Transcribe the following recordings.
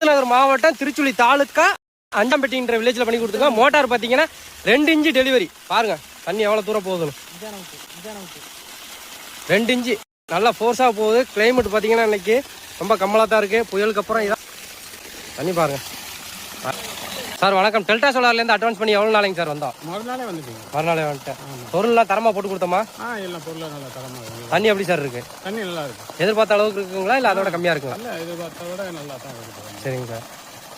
விருதுநகர் மாவட்டம் திருச்சுழி தாலுக்கா அஞ்சம்பட்டின்ற வில்லேஜில் பண்ணி கொடுத்துருங்க மோட்டார் பார்த்தீங்கன்னா ரெண்டு இன்ச்சு டெலிவரி பாருங்க தண்ணி எவ்வளோ தூரம் போகுதுன்னு. ரெண்டு இன்ச்சு. நல்லா ஃபோர்ஸாக போகுது. கிளைமேட் பார்த்தீங்கன்னா இன்னைக்கு ரொம்ப கம்மலாக தான் இருக்குது புயலுக்கு அப்புறம் இதான் தண்ணி பாருங்கள் சார் வணக்கம். டெல்டா சோலார்லேருந்து அட்வான்ஸ் பண்ணி எவ்வளோ நாளைங்க சார் வந்தோம்? மறுநாளே வந்துட்டீங்க. மறுநாளே வந்துட்டேன். பொருள்லாம் தரமாக போட்டு கொடுத்தோமா? ஆ எல்லாம் பொருளாக நல்லா தரமாக தண்ணி எப்படி சார் இருக்குது தண்ணி நல்லா இருக்கு. எதிர்பார்த்த அளவுக்கு இருக்குங்களா இல்லை அதோட கம்மியாக இருக்குங்களா? நல்ல எதிர்பார்த்த விட நல்லா தான் இருக்கு. சரிங்க சார்.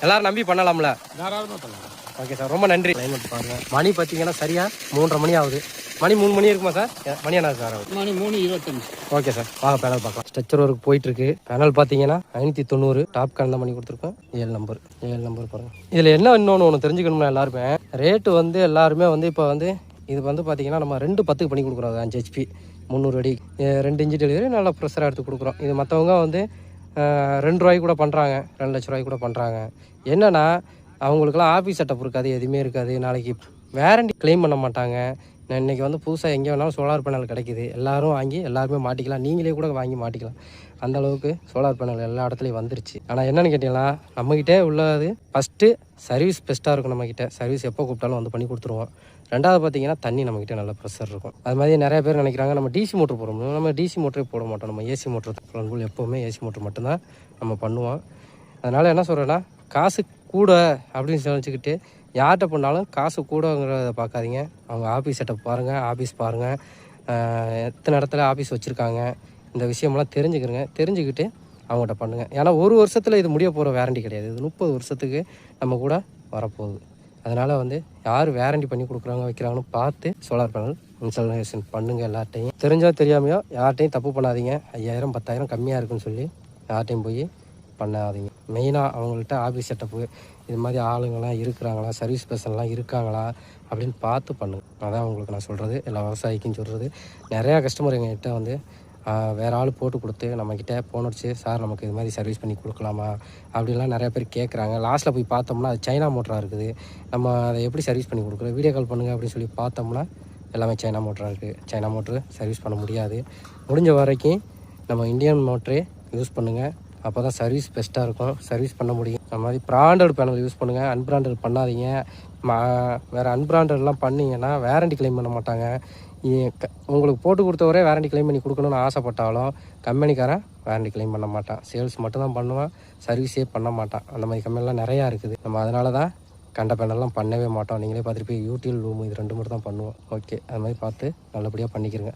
எல்லாரும் நம்பி பண்ணலாம்ல? தாராளமாக பண்ணலாம். ஓகே சார் ரொம்ப நன்றி. கிளைமேட் பாருங்க. மணி பார்த்தீங்கன்னா சரியா மூன்றரை மணி ஆகுது. மணி மூணு மணி இருக்குமா சார்? மணி என்ன சார் மணி மூணு இருபத்தஞ்சு. Okay sir. வாங்க பேனல் பார்க்கலாம். ஸ்ட்ரக்சர் ஒர்க் போயிட்டு இருக்கு பேனல் பார்த்தீங்கன்னா ஐநூற்றி தொண்ணூறு டாப் தான் பண்ணி கொடுத்துருக்கோம். ஏழு நம்பர் ஏழு நம்பர் பாருங்க. இதில் என்ன இன்னொன்று ஒன்று தெரிஞ்சுக்கணும்னா எல்லாருமே ரேட்டு வந்து எல்லாருமே வந்து இப்போ வந்து இது வந்து பார்த்தீங்கன்னா நம்ம ரெண்டு பத்துக்கு பண்ணி கொடுக்குறோம் அஞ்சு ஹெச்பி முந்நூறு அடி ரெண்டு இன்ச்சு டெலிவரி நல்லா ப்ரெஷராக எடுத்து கொடுக்குறோம். இது மற்றவங்க வந்து ரெண்டு ரூபாய்க்கு கூட பண்ணுறாங்க ரெண்டு லட்ச ரூபாய்க்கு கூட பண்ணுறாங்க என்னன்னா அவங்களுக்குலாம் ஆஃபீஸ் செட்டப் இருக்காது எதுவுமே இருக்காது. நாளைக்கு வேரண்டி க்ளைம் பண்ண மாட்டாங்க. நான் இன்னைக்கு வந்து புதுசாக எங்கே வேணாலும் சோலார் பேனல் கிடைக்குது. எல்லோரும் வாங்கி எல்லாருமே மாட்டிக்கலாம். நீங்களே கூட வாங்கி மாட்டிக்கலாம். அந்த அளவுக்கு சோலார் பேனல் எல்லா இடத்துலையும் வந்துருச்சு. ஆனால் என்னென்னு கேட்டிங்கன்னா நம்மக்கிட்டே உள்ளது ஃபஸ்ட்டு சர்வீஸ் பெஸ்ட்டாக இருக்கும் நம்மக்கிட்ட சர்வீஸ் எப்போ கூப்பிட்டாலும் வந்து பண்ணி கொடுத்துருவோம். ரெண்டாவது பார்த்தீங்கன்னா தண்ணி நம்மக்கிட்ட நல்ல ப்ரெஷர் இருக்கும். அது மாதிரி நிறைய பேர் நினைக்கிறாங்க நம்ம டிசி மோட்ரு போடுறோம் நம்ம டிசி மோட்டரே போட மாட்டோம். நம்ம ஏசி மோட்டர் ஃபுல் எப்போவுமே ஏசி மோட்டர் மட்டும்தான் நம்ம பண்ணுவோம். அதனால் என்ன சொல்கிறேன்னா காசு கூட அப்படின்னு நினச்சிக்கிட்டு யார்கிட்ட பண்ணாலும் காசு கூடங்கிறத பார்க்காதீங்க. அவங்க ஆஃபீஸ் செட்டப் பாருங்கள் ஆஃபீஸ் பாருங்கள் எத்தனை இடத்துல ஆஃபீஸ் வச்சுருக்காங்க. இந்த விஷயமெல்லாம் தெரிஞ்சுக்கிறங்க. தெரிஞ்சுக்கிட்டு அவங்ககிட்ட பண்ணுங்கள் ஏன்னா ஒரு வருஷத்தில் இது முடிய போகிற வேரண்டி கிடையாது. இது முப்பது வருஷத்துக்கு நம்ம கூட வரப்போகுது. அதனால் வந்து யார் வேரண்டி பண்ணி கொடுக்குறாங்க வைக்கிறாங்கன்னு பார்த்து சோலார் பேனல் இன்ஸ்டாலேஷன் பண்ணுங்கள் எல்லார்ட்டையும். தெரிஞ்சோ தெரியாமையோ யார்ட்டையும் தப்பு பண்ணாதீங்க. ஐயாயிரம் பத்தாயிரம் கம்மியாக இருக்குன்னு சொல்லி யார்ட்டையும் போய் பண்ணாதீங்க. மெயினாக அவங்கள்ட்ட ஆஃபீஸ் செட்டப்பு இது மாதிரி ஆளுங்கள்லாம் இருக்கிறாங்களா சர்வீஸ் பர்சன்லாம் இருக்காங்களா அப்படின்னு பார்த்து பண்ணுங்க. அதான் உங்களுக்கு நான் சொல்கிறது எல்லா விவசாயிக்கும் சொல்கிறது நிறையா கஸ்டமர் எங்கள்கிட்ட வந்து வேறு ஆள் போட்டு கொடுத்து நம்மக்கிட்ட போன் அடிச்சு சார் நமக்கு இது மாதிரி சர்வீஸ் பண்ணி கொடுக்கலாமா? அப்படின்லாம் நிறையா பேர் கேட்குறாங்க லாஸ்ட்டில் போய் பார்த்தோம்னா அது சைனா மோட்டராக இருக்குது. நம்ம அதை எப்படி சர்வீஸ் பண்ணி கொடுக்குறோம் வீடியோ கால் பண்ணுங்க அப்படின்னு சொல்லி பார்த்தோம்னா எல்லாமே சைனா மோட்டராக இருக்குது சைனா மோட்ரு சர்வீஸ் பண்ண முடியாது. முடிஞ்ச வரைக்கும் நம்ம இந்தியன் மோட்ரே யூஸ் பண்ணுங்கள் அப்போ தான் சர்வீஸ் பெஸ்ட்டாக இருக்கும். சர்வீஸ் பண்ண முடியும். அந்த மாதிரி பிராண்டட் பேனல் யூஸ் பண்ணுங்கள் அன்பிராண்டட் பண்ணாதீங்க. மா வேறு அன்பிராண்டட்லாம் பண்ணீங்கன்னா வேரண்டி கிளைம் பண்ண மாட்டாங்க. உங்களுக்கு போட்டு கொடுத்தவரே வேரண்டி கிளைம் பண்ணி கொடுக்கணும்னு ஆசைப்பட்டாலும் கம்பெனிக்காரன் வேரண்டி கிளைம் பண்ண மாட்டான். சேல்ஸ் மட்டும்தான் பண்ணுவான். சர்வீஸே பண்ண மாட்டான். அந்த மாதிரி கம்பெனிலாம் நிறையா இருக்குது. நம்ம அதனால தான் கண்ட பேனல்லாம் பண்ணவே மாட்டோம். நீங்களே பார்த்துட்டு போய் யூடியூப் ரூம் இது ரெண்டு மட்டும் தான் பண்ணுவோம். ஓகே அது மாதிரி பார்த்து நல்லபடியாக பண்ணிக்கிறேங்க.